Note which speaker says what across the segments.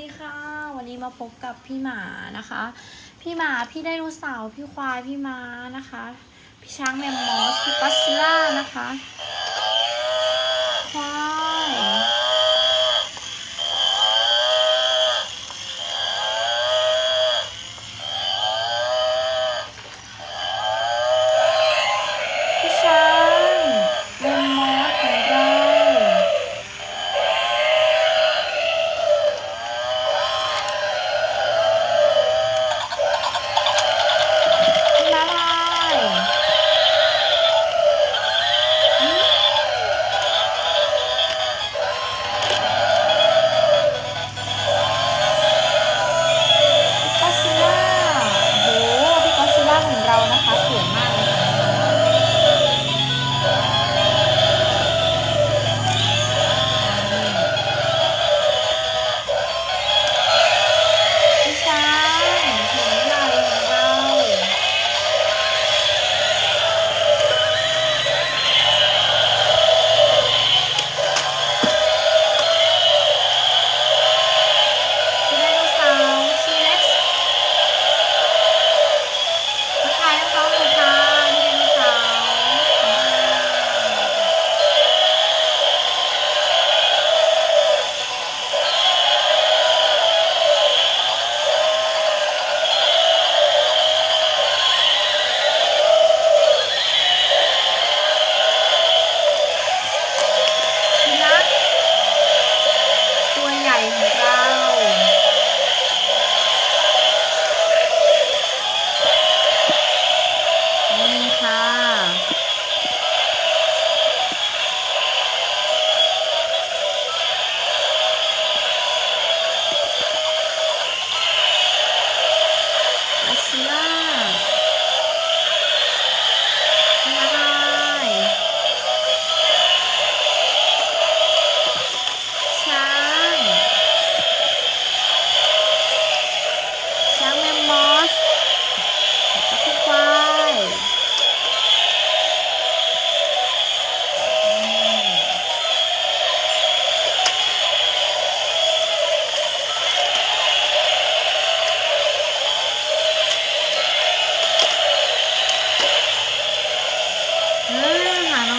Speaker 1: ดีค่ะ วันนี้มาพบกับพี่หมานะคะ พี่หมาพี่ไดโนเสาร์พี่ควายพี่ม้านะคะ พี่ช้างแมมมอสพี่กัสซิลล่านะคะ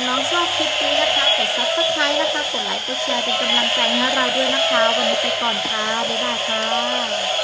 Speaker 1: น้องชอบคลิปนี้นะคะกดซับสไครต์นะคะ กดไลค์กดแชร์เป็นกำลังใจให้เราด้วยนะคะ วันนี้ไปก่อนค่ะ บ๊ายบายค่ะ